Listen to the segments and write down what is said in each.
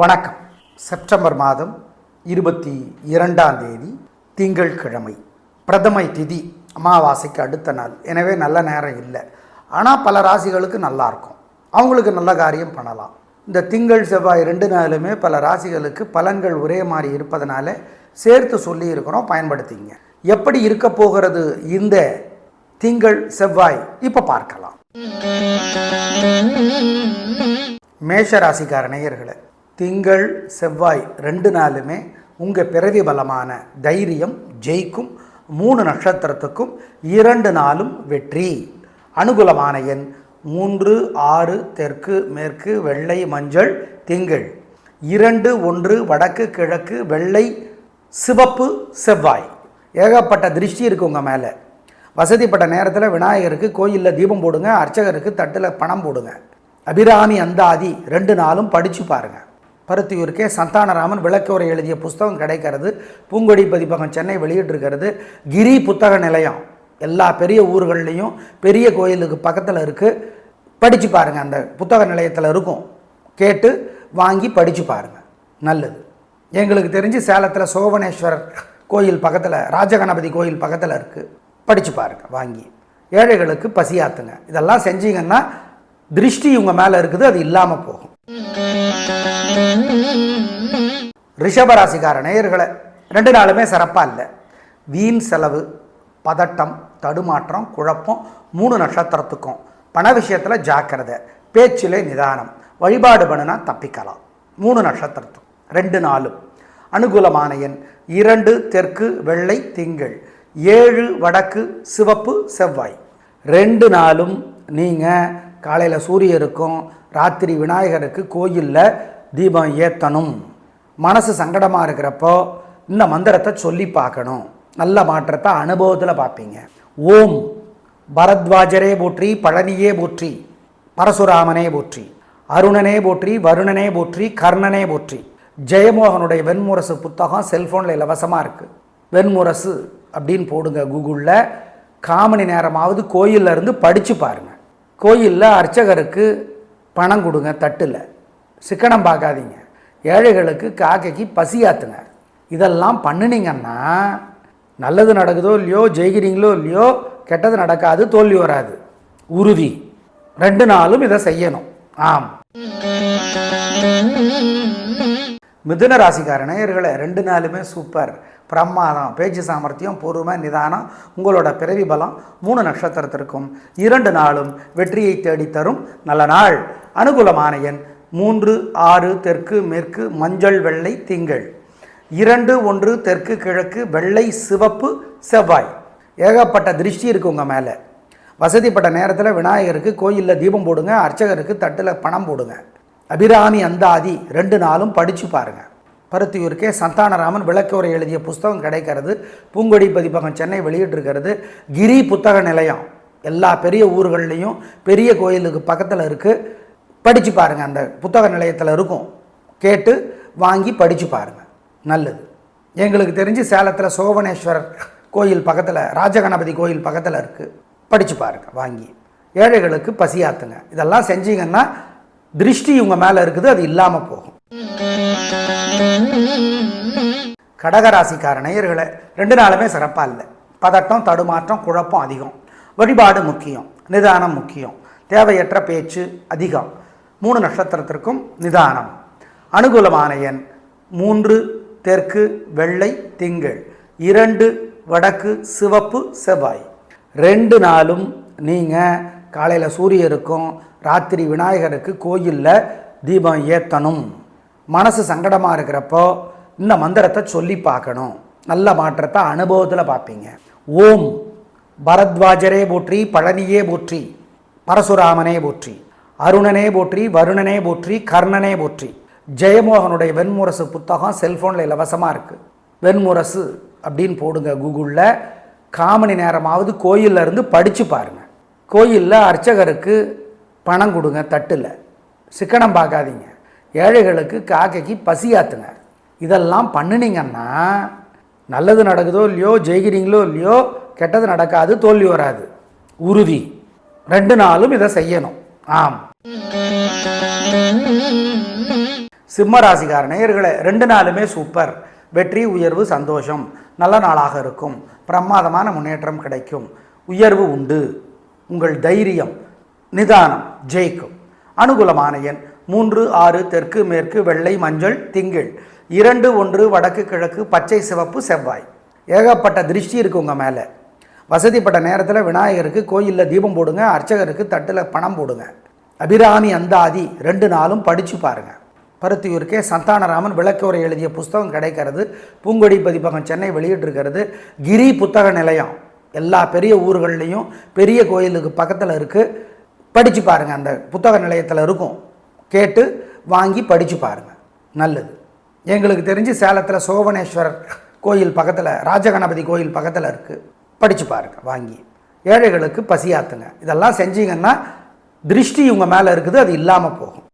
வணக்கம். செப்டம்பர் மாதம் இருபத்தி இரண்டாம் தேதி திங்கட்கிழமை பிரதமை திதி அமாவாசைக்கு அடுத்த நாள். எனவே நல்ல நேரம் இல்லை. ஆனால் பல ராசிகளுக்கு நல்லா இருக்கும். அவங்களுக்கு நல்ல காரியம் பண்ணலாம். இந்த திங்கள் செவ்வாய் ரெண்டு நாளுமே பல ராசிகளுக்கு பலன்கள் ஒரே மாதிரி இருப்பதனால சேர்த்து சொல்லி இருக்கிறோம் பயன்படுத்திங்க. எப்படி இருக்க போகிறது இந்த திங்கள் செவ்வாய் இப்போ பார்க்கலாம். மேஷ ராசிக்கார நேயர்களை திங்கள் செவ்வாய் ரெண்டு நாளுமே உங்கள் பிறவி பலமான தைரியம் ஜெயிக்கும். மூணு நட்சத்திரத்துக்கும் இரண்டு நாளும் வெற்றி. அனுகூலமான எண் மூன்று ஆறு தெற்கு மேற்கு வெள்ளை மஞ்சள் திங்கள். இரண்டு ஒன்று வடக்கு கிழக்கு வெள்ளை சிவப்பு செவ்வாய். ஏகப்பட்ட திருஷ்டி இருக்கு உங்கள் மேலே. வசதிப்பட்ட நேரத்தில் விநாயகருக்கு கோயிலில் தீபம் போடுங்க அர்ச்சகருக்கு தட்டில் பணம் போடுங்க. அபிராமி அந்தாதி ரெண்டு நாளும் படித்து பாருங்கள் பருத்தியூருக்கே சந்தானராமன் விளக்குரை எழுதிய புஸ்தகம் கிடைக்கிறது. பூங்கொடி பதிப்பகம் சென்னை வெளியிட்டிருக்கிறது. கிரி புத்தக நிலையம். எல்லா பெரிய ஊர்கள்லேயும் பெரிய கோயிலுக்கு பக்கத்தில் இருக்குது படித்து பாருங்கள் அந்த புத்தக நிலையத்தில் இருக்கும். கேட்டு வாங்கி படித்து பாருங்கள் நல்லது. எங்களுக்கு தெரிஞ்சு சேலத்தில் சோவனேஸ்வரர் கோயில் பக்கத்தில் ராஜகணபதி கோயில் பக்கத்தில் இருக்குது படித்து பாருங்கள் வாங்கி. ஏழைகளுக்கு பசியாத்துங்க. இதெல்லாம் செஞ்சீங்கன்னா திருஷ்டி உங்கள் மேலே இருக்குது அது இல்லாமல் போகும். ரிஷபராசிகார நேயர்களை ரெண்டு நாளுமே சிறப்பாக இல்லை. வீண் செலவு பதட்டம் தடுமாற்றம் குழப்பம் மூணு நட்சத்திரத்துக்கும். பண விஷயத்தில் ஜாக்கிரதை பேச்சிலே நிதானம் வழிபாடு பண்ணுனா தப்பிக்கலாம். மூணு நட்சத்திரத்துக்கும் ரெண்டு நாளும். அனுகூலமான எண் இரண்டு தெற்கு வெள்ளை திங்கள். ஏழு வடக்கு சிவப்பு செவ்வாய். ரெண்டு நாளும் நீங்கள் காலையில் சூரியருக்கும் ராத்திரி விநாயகருக்கு கோயிலில் தீபம் ஏற்றணும் மனசு சங்கடமாக இருக்கிறப்போ இந்த மந்திரத்தை சொல்லி பார்க்கணும். நல்ல மாற்றத்தை அனுபவத்தில் பார்ப்பீங்க. ஓம். பரத்வாஜரே போற்றி பழனியே போற்றி பரசுராமனே போற்றி அருணனே போற்றி வருணனே போற்றி கர்ணனே போற்றி. ஜெயமோகனுடைய வெண்முரசு புத்தகம் செல்ஃபோனில் இலவசமாக இருக்குது வெண்முரசு அப்படின்னு போடுங்க கூகுளில். காமணி நேரமாவது கோயிலிருந்து இருந்து படித்து பாருங்கள் கோயிலில் அர்ச்சகருக்கு பணம் கொடுங்க தட்டில். சிக்கனம் பார்க்காதீங்க. ஏழைகளுக்கு காக்கைக்கு பசியாத்துங்க. இதெல்லாம் பண்ணினீங்கன்னா நல்லது நடக்குதோ இல்லையோ ஜெயிக்கிறீங்களோ இல்லையோ கெட்டது நடக்காது தோல்வி வராது. உறுதி. ரெண்டு நாளும் இதை செய்யணும். ஆம். மிதுன ராசிக்கார நேயர்களே ரெண்டு நாளுமே சூப்பர். பிரமாதம் பேச்சு சாமர்த்தியம் பொறுமை நிதானம் உங்களோட பிறவி பலம் மூணு நட்சத்திரத்திற்கும். இரண்டு நாளும் வெற்றியை தேடித்தரும் நல்ல நாள். அனுகூலமான எண் மூன்று ஆறு தெற்கு மேற்கு மஞ்சள் வெள்ளை திங்கள். இரண்டு ஒன்று தெற்கு கிழக்கு வெள்ளை சிவப்பு செவ்வாய். ஏகப்பட்ட திருஷ்டி இருக்குது உங்கள் மேலே. வசதிப்பட்ட நேரத்தில் விநாயகருக்கு கோயிலில் தீபம் போடுங்க அர்ச்சகருக்கு தட்டில் பணம் போடுங்க. அபிராமி அந்தாதி ரெண்டு நாளும் படித்து பாருங்கள் பருத்தியூருக்கே சந்தானராமன் விளக்குரை எழுதிய புஸ்தகம் கிடைக்கிறது. பூங்கொடி பதிப்பகம் சென்னை வெளியிட்டிருக்கிறது. கிரி புத்தக நிலையம். எல்லா பெரிய ஊர்கள்லேயும் பெரிய கோயிலுக்கு பக்கத்தில் இருக்குது படித்து பாருங்கள் அந்த புத்தக நிலையத்தில் இருக்கும். கேட்டு வாங்கி படித்து பாருங்கள் நல்லது. எங்களுக்கு தெரிஞ்சு சேலத்தில் சோபனேஸ்வரர் கோயில் பக்கத்தில் ராஜகணபதி கோயில் பக்கத்தில் இருக்குது படித்து பாருங்கள் வாங்கி. ஏழைகளுக்கு பசியாத்துங்க. இதெல்லாம் செஞ்சீங்கன்னா திருஷ்டி உங்கள் மேலே இருக்குது அது இல்லாமல் போகும். கடகராசிக்கார நேயர்களே ரெண்டு நாளுமே சிறப்பாக இல்லை. பதட்டம் தடுமாற்றம் குழப்பம் அதிகம். வழிபாடு முக்கியம் நிதானம் முக்கியம். தேவையற்ற பேச்சு அதிகம். மூணு நட்சத்திரத்திற்கும் நிதானம். அனுகூலமான எண் மூன்று தெற்கு வெள்ளை திங்கள். இரண்டு வடக்கு சிவப்பு செவ்வாய். ரெண்டு நாளும் நீங்கள் காலையில் சூரியருக்கும் ராத்திரி விநாயகருக்கு கோயிலில் தீபம் ஏற்றணும் மனசு சங்கடமாக இருக்கிறப்போ இந்த மந்திரத்தை சொல்லி பார்க்கணும். நல்ல மாற்றத்தை அனுபவத்தில் பார்ப்பீங்க. ஓம் பரத்வாஜரே போற்றி பழனியே போற்றி பரசுராமனே போற்றி அருணனே போற்றி வருணனே போற்றி கர்ணனே போற்றி. ஜெயமோகனுடைய வெண்முரசு புத்தகம் செல்ஃபோனில் இலவசமாக இருக்குது வெண்முரசு அப்படின்னு போடுங்க கூகுளில். காமணி நேரமாவது கோயிலில் இருந்து படித்து பாருங்கள் கோயிலில் அர்ச்சகருக்கு பணம் கொடுங்க தட்டில். சிக்கனம் பார்க்காதீங்க. ஏழைகளுக்கு காக்கைக்கு பசியாத்துங்க இதெல்லாம் பண்ணினீங்கன்னா நல்லது நடக்குதோ இல்லையோ ஜெயிக்கிறீங்களோ இல்லையோ கெட்டது நடக்காது தோல்வி வராது. உறுதி. ரெண்டு நாளும் இதை செய்யணும். ஆம். சிம்ம ராசிக்கார நேயர்களே ரெண்டு நாளுமே சூப்பர் வெற்றி உயர்வு சந்தோஷம். நல்ல நாளாக இருக்கும். பிரமாதமான முன்னேற்றம் கிடைக்கும். உயர்வு உண்டு. உங்கள் தைரியம் நிதானம் ஜெயிக்கும். அனுகூலமான எண் மூன்று ஆறு தெற்கு மேற்கு வெள்ளை மஞ்சள் திங்கள். இரண்டு ஒன்று வடக்கு கிழக்கு பச்சை சிவப்பு செவ்வாய். ஏகப்பட்ட திருஷ்டி இருக்குது உங்கள் மேலே. வசதிப்பட்ட நேரத்தில் விநாயகருக்கு கோயிலில் தீபம் போடுங்க அர்ச்சகருக்கு தட்டில் பணம் போடுங்க. அபிராமி அந்தாதி ரெண்டு நாளும் படித்து பாருங்கள் பருத்தியூருக்கே சந்தானராமன் விளக்குரை எழுதிய புஸ்தகம் கிடைக்கிறது. பூங்கொடி பதிப்பகம் சென்னை வெளியிட்டிருக்கிறது. கிரி புத்தக நிலையம். எல்லா பெரிய ஊர்கள்லேயும் பெரிய கோயிலுக்கு பக்கத்தில் இருக்குது படித்து பாருங்கள் அந்த புத்தக நிலையத்தில் இருக்கும். கேட்டு வாங்கி படித்து பாருங்கள் நல்லது. எங்களுக்கு தெரிஞ்சு சேலத்தில் சோவனேஸ்வரர் கோயில் பக்கத்தில் ராஜகணபதி கோயில் பக்கத்தில் இருக்குது படித்து பாருங்கள் வாங்கி. ஏழைகளுக்கு பசியாத்துங்க. இதெல்லாம் செஞ்சீங்கன்னா திருஷ்டி உங்கள் மேலே இருக்குது அது இல்லாமல் போகும்.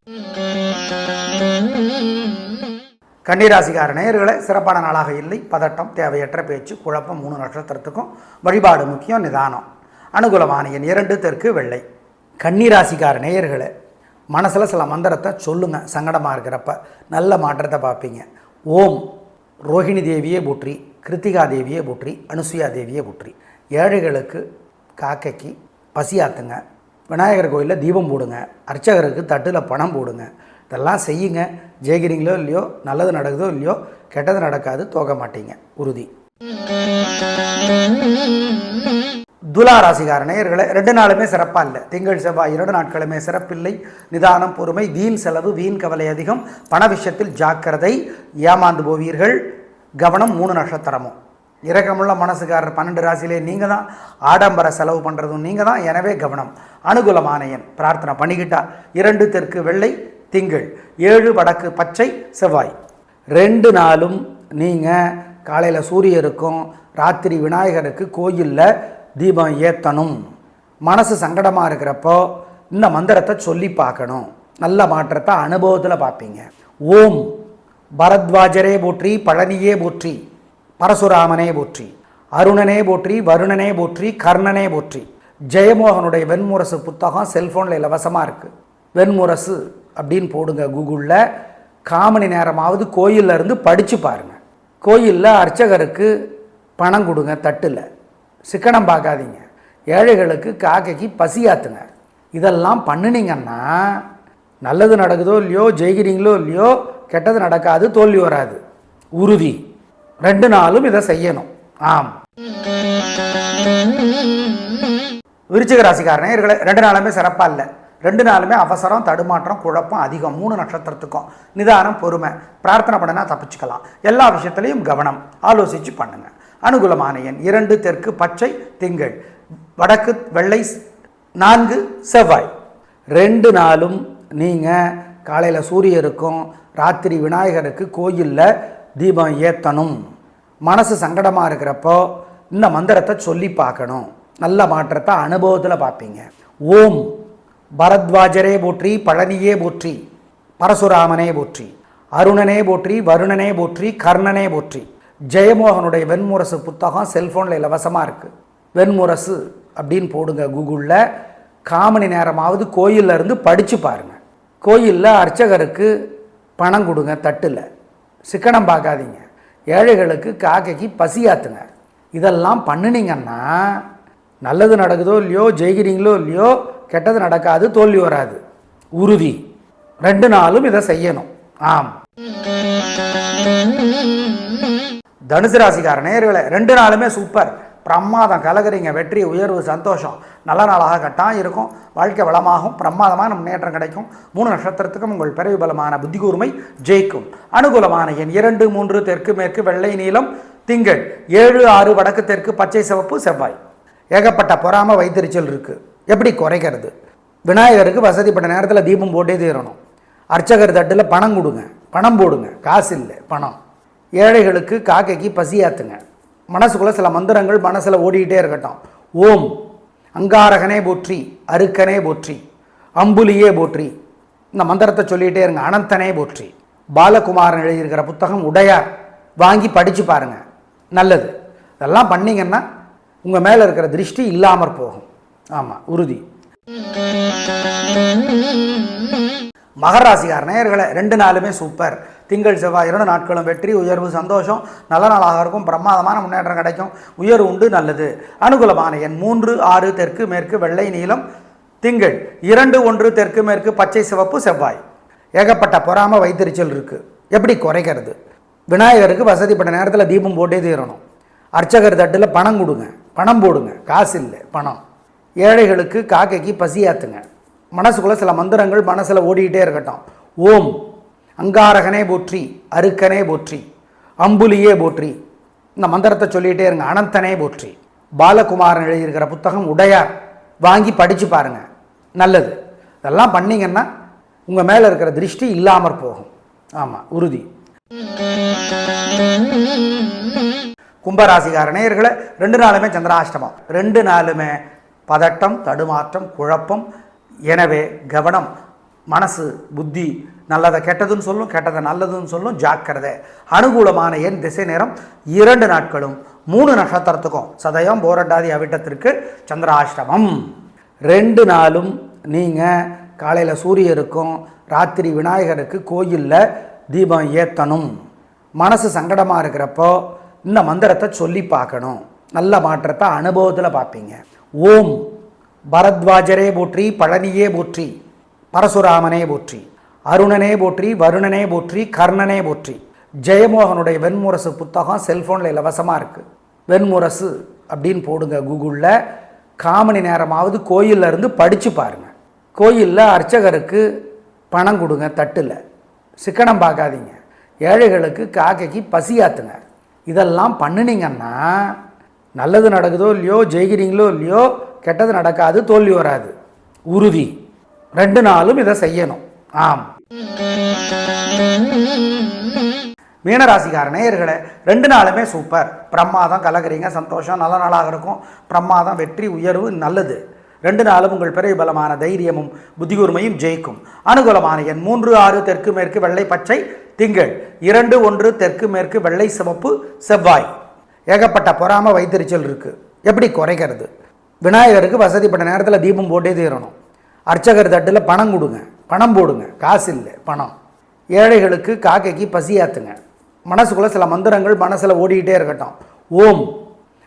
கன்னிராசிக்கார நேயர்களே சிறப்பான நாளாக இல்லை. பதட்டம் தேவையற்ற பேச்சு குழப்பம் மூணு நட்சத்திரத்துக்கும் வழிபாடு முக்கியம் நிதானம். அனுகூலமான எண் இரண்டு தெற்கு வெள்ளை. கன்னிராசிக்கார நேயர்களை மனசில் சில மந்திரத்தை சொல்லுங்கள் சங்கடமாக இருக்கிறப்ப. நல்ல மாற்றத்தை பார்ப்பீங்க. ஓம் ரோஹிணி தேவியே போற்றி கிருத்திகா தேவியே போற்றி அனுசுயா தேவியே போற்றி. ஏழைகளுக்கு காக்கைக்கு பசியாத்துங்க விநாயகர் கோயிலில் தீபம் போடுங்க. அர்ச்சகருக்கு தட்டில் பணம் போடுங்க. இதெல்லாம் செய்யுங்க. ஜெயிக்கிறீங்களோ இல்லையோ நல்லது நடக்குதோ இல்லையோ கெட்டது நடக்காது தோக்க மாட்டீங்க. உறுதி. துலா ராசிகார நேயர்களே ரெண்டு நாளுமே சிறப்பாக இல்லை. திங்கள் செவ்வாய் இரண்டு நாட்களுமே சிறப்பில்லை. நிதானம் பொறுமை வீண் செலவு வீண் கவலை அதிகம். பண விஷயத்தில் ஜாக்கிரதை ஏமாந்து போவீர்கள். கவனம் மூணு நட்சத்திரமும். இரக்கமுள்ள மனசுக்காரர் பன்னெண்டு ராசியிலே நீங்கள் தான் ஆடம்பர செலவு பண்ணுறதும் நீங்கள் தான் எனவே கவனம். அனுகூலமான எண். பிரார்த்தனை பண்ணிக்கிட்டா இரண்டு தெற்கு வெள்ளை திங்கள். ஏழு வடக்கு பச்சை செவ்வாய். ரெண்டு நாளும் நீங்கள் காலையில் சூரியருக்கும் ராத்திரி விநாயகருக்கு கோயிலில் தீபம் ஏற்றணும் மனசு சங்கடமாக இருக்கிறப்போ இந்த மந்திரத்தை சொல்லி பார்க்கணும். நல்ல மாற்றத்தை அனுபவத்தில் பார்ப்பீங்க. ஓம். பரத்வாஜரே போற்றி பழனியே போற்றி பரசுராமனே போற்றி அருணனே போற்றி வருணனே போற்றி கர்ணனே போற்றி. ஜெயமோகனுடைய வெண்முரசு புத்தகம் செல்ஃபோனில் இலவசமாக இருக்குது வெண்முரசு அப்படின்னு போடுங்க கூகுளில். காமணி நேரமாவது கோயிலிருந்து படித்து பாருங்கள் கோயிலில் அர்ச்சகருக்கு பணம் கொடுங்க தட்டில். சிக்கனம் பார்க்காதீங்க. ஏழைகளுக்கு காக்கைக்கு பசியாத்துங்க இதெல்லாம் பண்ணினீங்கன்னா நல்லது நடக்குதோ இல்லையோ ஜெயிக்கிறீங்களோ இல்லையோ கெட்டது நடக்காது தோல்வி வராது. உறுதி. ரெண்டு நாளும் இதை செய்யணும். ஆம். விருச்சிக ராசிக்காரனே நேயர்களே ரெண்டு நாளுமே சிறப்பாக இல்லை. ரெண்டு நாளுமே அவசரம் தடுமாற்றம் குழப்பம் அதிகம். மூணு நட்சத்திரத்துக்கும் நிதானம் பொறுமை. பிரார்த்தனை பண்ணனா தப்பிச்சுக்கலாம். எல்லா விஷயத்துலையும் கவனம். ஆலோசித்து பண்ணுங்கள் அனுகூலமான எண் இரண்டு தெற்கு பச்சை திங்கள். வடக்கு வெள்ளை நான்கு செவ்வாய். ரெண்டு நாளும் நீங்கள் காலையில் சூரியருக்கும் ராத்திரி விநாயகருக்கு கோயிலில் தீபம் ஏற்றணும் மனசு சங்கடமாக இருக்கிறப்போ இந்த மந்திரத்தை சொல்லி பார்க்கணும். நல்ல மாற்றத்தை அனுபவத்தில் பார்ப்பீங்க. ஓம். பரத்வாஜரே போற்றி பழனியே போற்றி பரசுராமனே போற்றி அருணனே போற்றி வருணனே போற்றி கர்ணனே போற்றி. ஜெயமோகனுடைய வெண்முரசு புத்தகம் செல்ஃபோனில் இலவசமாக இருக்குது வெண்முரசு அப்படின்னு போடுங்க கூகுளில். காமணி நேரமாவது கோயிலில் இருந்து படித்து பாருங்கள் கோயிலில் அர்ச்சகருக்கு பணம் கொடுங்க தட்டில். சிக்கனம் பார்க்காதீங்க. ஏழைகளுக்கு காக்கைக்கு பசியாத்துங்க இதெல்லாம் பண்ணினீங்கன்னா நல்லது நடக்குதோ இல்லையோ ஜெயிக்கிறீங்களோ இல்லையோ கெட்டது நடக்காது தோல்வி வராது. உறுதி. ரெண்டு நாளும் இதை செய்யணும். ஆம். தனுசு ராசிக்கார நேர்களை ரெண்டு நாளுமே சூப்பர். பிரமாதம். கலகுறீங்க. வெற்றி உயர்வு சந்தோஷம். நல்ல நாளாக கட்டாக இருக்கும். வாழ்க்கை வளமாகும். பிரமாதமான முன்னேற்றம் கிடைக்கும். மூணு நட்சத்திரத்துக்கும் உங்கள் பிறவி பலமான புத்தி கூர்மை ஜெயிக்கும். அனுகூலமான எண் இரண்டு மூன்று தெற்கு மேற்கு வெள்ளை நீளம் திங்கள். ஏழு ஆறு வடக்கு தெற்கு பச்சை சிவப்பு செவ்வாய். ஏகப்பட்ட பொறாம வைத்தறிச்சல் இருக்குது எப்படி குறைக்கிறது? விநாயகருக்கு வசதிப்பட்ட நேரத்தில் தீபம் போட்டே தீரணும். அர்ச்சகர் தட்டில் பணம் கொடுங்க. பணம் போடுங்க. காசு இல்லை பணம். ஏழைகளுக்கு காக்கைக்கு பசியாத்துங்க மனசுக்குள்ளே சில மந்திரங்கள் மனசில் ஓடிக்கிட்டே இருக்கட்டும். ஓம். அங்காரகனே போற்றி அருக்கனே போற்றி அம்புலியே போற்றி. இந்த மந்திரத்தை சொல்லிகிட்டே இருங்க. அனந்தனே போற்றி. பாலகுமாரன் எழுதியிருக்கிற புத்தகம் உடையார். வாங்கி படித்து பாருங்கள் நல்லது. இதெல்லாம் பண்ணிங்கன்னா உங்கள் மேலே இருக்கிற திருஷ்டி இல்லாமற் போகும். ஆமாம் உறுதி. மகராசிகார் ராசிக்கார நேயர்களை ரெண்டு நாளுமே சூப்பர் திங்கள் செவ்வாய் இரண்டு நாட்களும் வெற்றி உயர்வு சந்தோஷம். நல்ல நாளாக இருக்கும் பிரமாதமான முன்னேற்றம் கிடைக்கும். உயர்வு உண்டு நல்லது. அனுகூலமான எண் மூன்று ஆறு தெற்கு மேற்கு வெள்ளை நீளம் திங்கள் இரண்டு ஒன்று தெற்கு மேற்கு பச்சை சிவப்பு செவ்வாய். ஏகப்பட்ட பொறாம வைத்திருச்சல் இருக்குது எப்படி குறைக்கிறது? விநாயகருக்கு வசதிப்பட்ட நேரத்தில் தீபம் போட்டே தீரணும். அர்ச்சகர் தட்டில் பணம் கொடுங்க. பணம் போடுங்க. காசு இல்லை பணம். ஏழைகளுக்கு காக்கைக்கு பசியாத்துங்க மனசுக்குள்ளே சில மந்திரங்கள் மனசில் ஓடிக்கிட்டே இருக்கட்டும். ஓம். அங்காரகனே போற்றி அருக்கனே போற்றி அம்புலியே போற்றி. இந்த மந்திரத்தை சொல்லிகிட்டே இருங்க. அனந்தனே போற்றி. பாலகுமாரன் எழுதியிருக்கிற புத்தகம் உடையார். வாங்கி படித்து பாருங்க. நல்லது. இதெல்லாம் பண்ணீங்கன்னா உங்கள் மேலே இருக்கிற திருஷ்டி இல்லாமற் போகும். ஆமாம் உறுதி. கும்பராசிகார நேயர்களை ரெண்டு நாளுமே சந்திராஷ்டமம். ரெண்டு நாளுமே பதட்டம் தடுமாற்றம் குழப்பம். எனவே கவனம் மனசு புத்தி நல்லதை கெட்டதுன்னு சொல்லும் கெட்டதை நல்லதுன்னு சொல்லும் ஜாக்கிரதை. அனுகூலமான என் திசை நேரம் இரண்டு நாட்களும். மூணு நட்சத்திரத்துக்கும் சதயம் போரட்டாதி அவிட்டத்திற்கு சந்திராஷ்டமம். ரெண்டு நாளும் நீங்கள் காலையில் சூரியருக்கும் ராத்திரி விநாயகருக்கு கோயிலில் தீபம் ஏற்றணும் மனசு சங்கடமாக இருக்கிறப்போ இந்த மந்திரத்தை சொல்லி பார்க்கணும். நல்ல மாற்றத்தை அனுபவத்தில் பார்ப்பீங்க. ஓம். பரத்வாஜரே போற்றி பழனியே போற்றி பரசுராமனே போற்றி அருணனே போற்றி வருணனே போற்றி கர்ணனே போற்றி. ஜெயமோகனுடைய வெண்முரசு புத்தகம் செல்ஃபோனில் இலவசமாக இருக்குது வெண்முரசு அப்படின்னு போடுங்க கூகுளில். காமணி நேரமாவது கோயில்ல இருந்து படித்து பாருங்கள் கோயிலில் அர்ச்சகருக்கு பணம் கொடுங்க தட்டில். சிக்கனம் பார்க்காதீங்க. ஏழைகளுக்கு காக்கைக்கு பசியாத்துங்க இதெல்லாம் பண்ணினீங்கன்னா நல்லது நடக்குதோ இல்லையோ ஜெயிக்கிறீங்களோ இல்லையோ கெட்டது நடக்காது தோல்வி வராது. உறுதி. ரெண்டு நாளும் இதை செய்யணும். ஆம். மீனராசிக்கார நேயர்களே ரெண்டு நாளுமே சூப்பர் பிரம்மாதம் கலக்குறீங்க சந்தோஷம் நல்ல நாளாக இருக்கும். பிரம்மாதம் வெற்றி உயர்வு நல்லது. ரெண்டு நாளும் உங்கள் பிறை பலமான தைரியமும் புத்திகூர்மையும் ஜெயிக்கும். அனுகூலமான எண் மூன்று ஆறு தெற்கு மேற்கு வெள்ளை பச்சை திங்கள். இரண்டு ஒன்று தெற்கு மேற்கு வெள்ளை சிவப்பு செவ்வாய். ஏகப்பட்ட பொறாமல் வைத்தறிச்சல் இருக்குது எப்படி குறைக்கிறது? விநாயகருக்கு வசதிப்பட்ட நேரத்தில் தீபம் போட்டே தீரணும். அர்ச்சகர் தட்டில் பணம் கொடுங்க. பணம் போடுங்க. காசு இல்லை பணம். ஏழைகளுக்கு காக்கைக்கு பசியாத்துங்க மனசுக்குள்ளே சில மந்திரங்கள் மனசில் ஓடிக்கிட்டே இருக்கட்டும். ஓம்.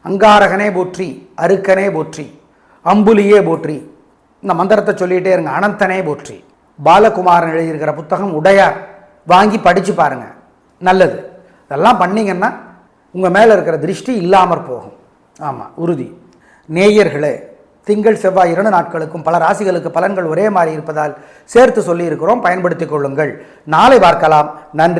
அங்காரகனே போற்றி அருக்கனே போற்றி அம்புலியே போற்றி. இந்த மந்திரத்தை சொல்லிகிட்டே இருங்க. அனந்தனே போற்றி. பாலகுமாரன் எழுதியிருக்கிற புத்தகம் உடையார். வாங்கி படித்து பாருங்கள் நல்லது. இதெல்லாம் பண்ணிங்கன்னா உங்கள் மேலே இருக்கிற திருஷ்டி இல்லாமற் போகும். ஆமாம் உறுதி. நேயர்களே திங்கள் செவ்வாய் இரண்டு நாட்களுக்கும் பல ராசிகளுக்கு பலன்கள் ஒரே மாதிரி இருப்பதால் சேர்த்து சொல்லியிருக்கிறோம் பயன்படுத்திக் கொள்ளுங்கள். நாளை பார்க்கலாம். நன்றி.